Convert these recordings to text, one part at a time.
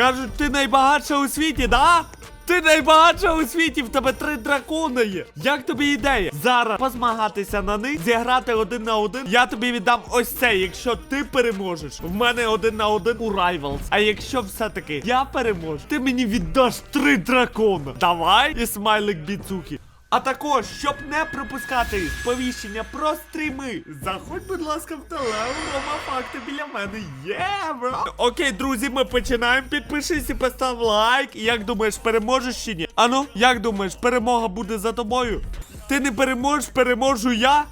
Кажуть, ти найбагатша у світі, да? Ти найбагатша у світі, в тебе три дракони є. Як тобі ідея? Зараз позмагатися на них, зіграти один на один. Я тобі віддам ось це, якщо ти переможеш. В мене один на один у Rivals. А якщо все-таки я переможу, ти мені віддаш три дракона. Давай і смайлик біцухи. А також, щоб не пропускати сповіщення про стріми, заходь, будь ласка, в телегу, Рома факти біля мене є, бро. Окей, друзі, ми починаємо. Підпишись і постав лайк. Як думаєш, переможеш чи ні? Ану, як думаєш, перемога буде за тобою? Ти не переможеш, переможу я.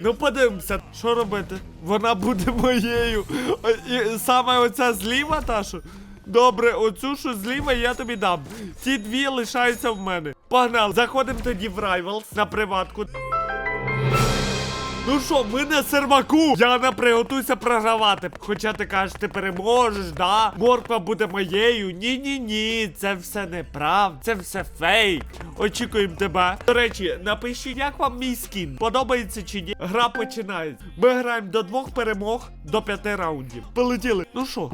Ну подивимося, що робити. Вона буде моєю. І саме оця зліва, Ташу. Добре, оцю що зліва я тобі дам. Ті дві лишаються в мене. Погнали, заходимо тоді в Rivals на приватку. Ну що, ми на сермаку. Яна, приготуйся програвати. Хоча ти кажеш, ти переможеш, да? Морква буде моєю. Ні-ні-ні, це все неправда, це все фейк. Очікуємо тебе. До речі, напишіть, як вам мій скін. Подобається чи ні? Гра починається. Ми граємо до двох перемог, до п'яти раундів. Полетіли. Ну що?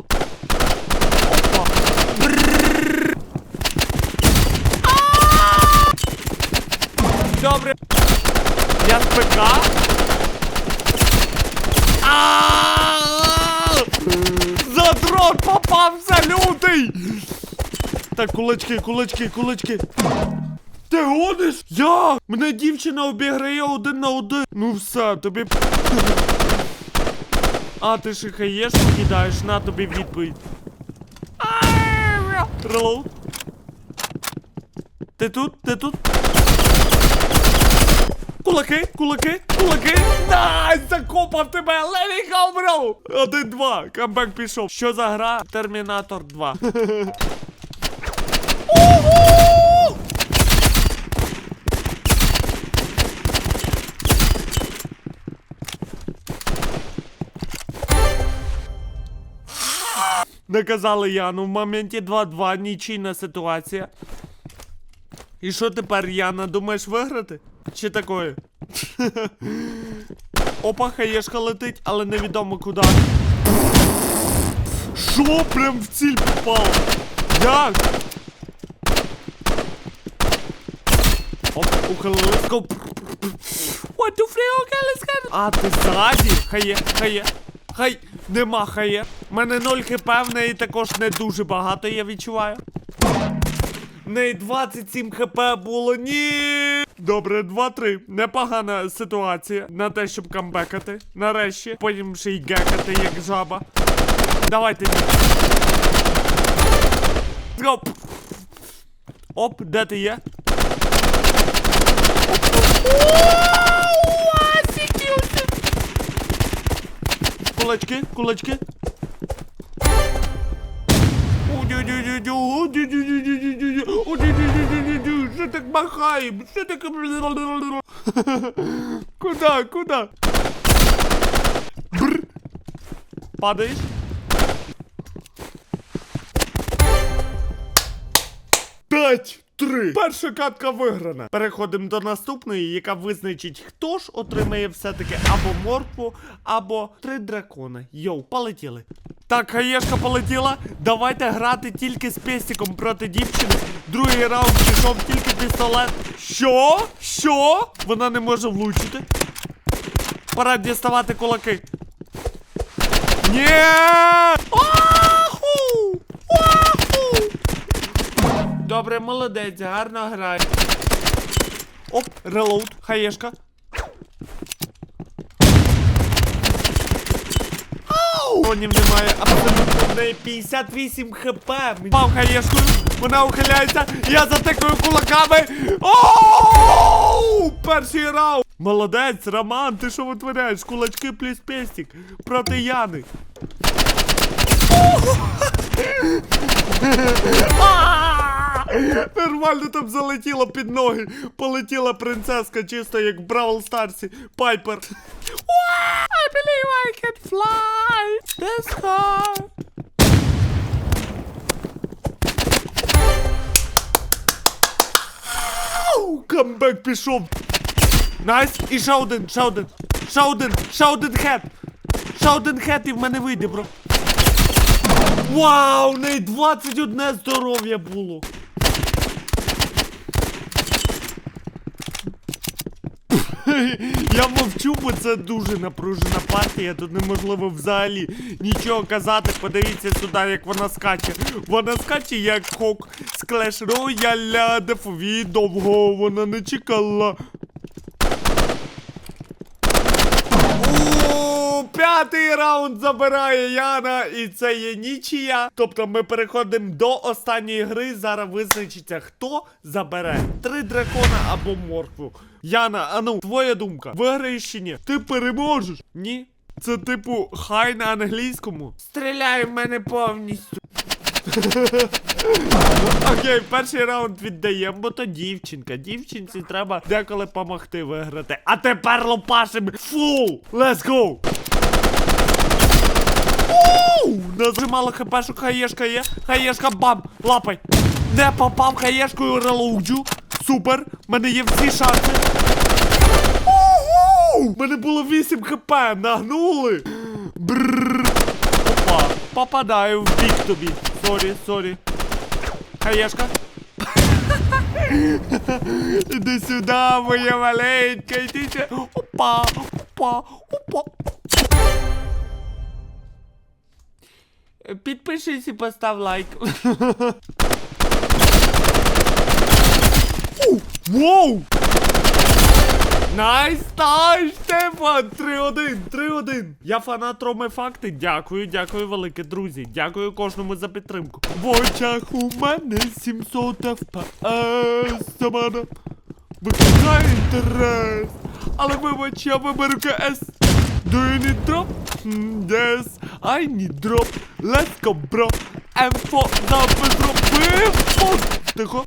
Добре. Я з ПК. За дрон попався лютий! Так, кулачки, кулачки, кулачки. Ти гониш? Я! Мене дівчина обіграє один на один. Ну все, тобі. А, ти ще хаєш кидаєш, на тобі відповідь. Релоуд. Ти тут? Ти тут? Кулаки, кулаки, кулаки. Най, закопав тебе! Let me go, bro! Один-два, камбек пішов. Що за гра? Термінатор 2. Уху! Наказали Яну в моменті 2-2, нічийна ситуація. І що тепер, Яна, думаєш виграти? Чи такої? Опа, хаєшка летить, але невідомо куди. Що прям в ціль попало? Як? Оп, ухилили. Let's go. One, two, three, okay, let's go. А, ти ззаді? Хає, хає. Хай, нема хає. У мене 0 хп, в неї також не дуже багато, я відчуваю. В неї 27 хп було. Ні. Добре, 2-3. Непогана ситуація на те, щоб камбекати. Нарешті. Потім ще й гекати, як жаба. Давайте. Go. Оп, де ти є? Кулачки, кулачки. Що так махаємо? Що так... Куда, куда? Бр. Падаєш? П'ять! Три. Перша катка виграна. Переходимо до наступної, яка визначить, хто ж отримає все-таки або моркву, або три дракони. Йоу, полетіли. Так, хаєшка полетіла. Давайте грати тільки з пестиком проти дівчини. Другий раунд пішов тільки пістолет. Що? Що? Вона не може влучити. Пора діставати кулаки. Ні! Аху! Аху! Добре, молодець, гарно грає. Оп, релоуд, хаєшка. Ау! Бронів немає, абсолютно в неї 58 хп. Пав хаєшкою, вона ухиляється, я затикаю кулаками. Оу! Перший раунд. Молодець, Роман, ти що витворяєш? Кулачки плюс пестик проти Яни. Нормально там залетіло під ноги. Полетіла принцеска, чисто як в Бравл Старсі. Пайпер. I believe I can fly this high. Камбек пішов. Найс. І ще один, ще один. Ще один, ще один хет. Ще один хет і в мене вийде, бро. Вау, неї 21 здоров'я було. Я мовчу, бо це дуже напружена партія. Тут неможливо взагалі нічого казати. Подивіться сюди, як вона скаче. Вона скаче як хок з Clash Royale, дефові довго вона не чекала. О, П'ятий раунд забирає Яна, і це є нічия. Тобто ми переходимо до останньої гри. Зараз визначиться, хто забере три дракона або моркву. Яна, ану, твоя думка. Виграєш чи ні? Ти переможеш? Ні. Це типу хай на англійському. Стріляй в мене повністю. Окей, перший раунд віддаємо, бо то дівчинка. Дівчинці треба деколи помогти виграти. А тепер лопашим фул! Let's go! Нажимала хпшок, хаєшка є. Хаєшка, бам! Лапай! Не попав хаєшкою релоуджу. Супер! Мене є всі шанси. Ууу! Мене було 8 хп, нагнули. Бррр. Опа, попадаю в бік тобі. Сорі, сорі. Хаєшка. Іди сюди, моя маленька, сюди. Опа, опа, опа. Підпишись і постав лайк. Воу! Найс, найс, Стефан! 3-1, 3-1. Я фанат Роми Факти. Дякую, дякую, велике, друзі. Дякую кожному за підтримку. В очах у мене 700 FPS. Це мене викликає інтерес. Але вибач, я виберу КС. Do you need drop? Yes, I need drop. Let's bro. M4 запис зробив. Тихо.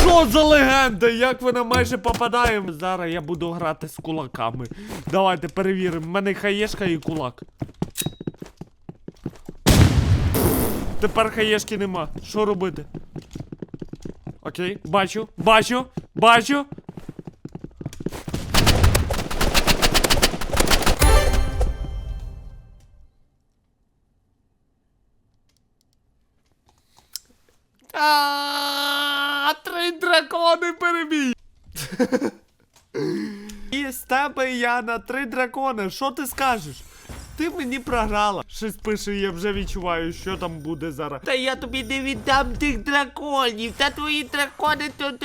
Що за легенда? Як вона майже попадає? Зараз я буду грати з кулаками. Давайте перевіримо. У мене хаєшка і кулак. Тепер хаєшки нема. Що робити? Окей, бачу, бачу, бачу. Три дракони перебій. І з тебе я на три дракони. Що ти скажеш? Ти мені програла. Щось пише, я вже відчуваю, що там буде зараз. Та я тобі не віддам тих драконів, та твої дракони тут.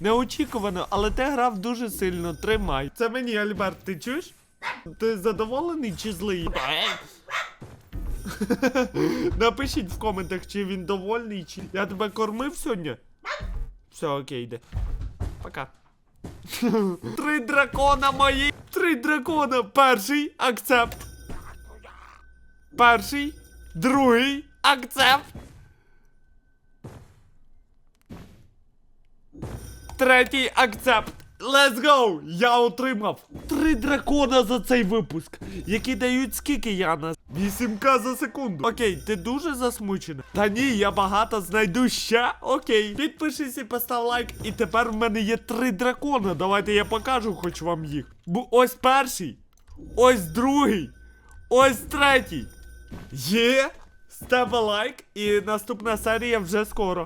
Неочікувано, але ти грав дуже сильно. Тримай. Це мені, Альберт, ти чуєш? Ти задоволений чи злий? Напишіть в коментах, чи він довольний, чи. Я тебе кормив сьогодні? Все, окей, йде. Пока. Три дракона мої! Три дракона! Перший акцепт. Перший. Другий акцепт. Третій акцепт. Let's go! Я отримав три дракона за цей випуск, які дають скільки Яна? 8к за секунду. Окей, ти дуже засмучена. Та ні, я багато знайду ще. Окей. Підпишись і постав лайк. І тепер в мене є три дракона. Давайте я покажу хоч вам їх. Бо ось перший, ось другий, ось третій. Є. Ставте лайк, і наступна серія вже скоро.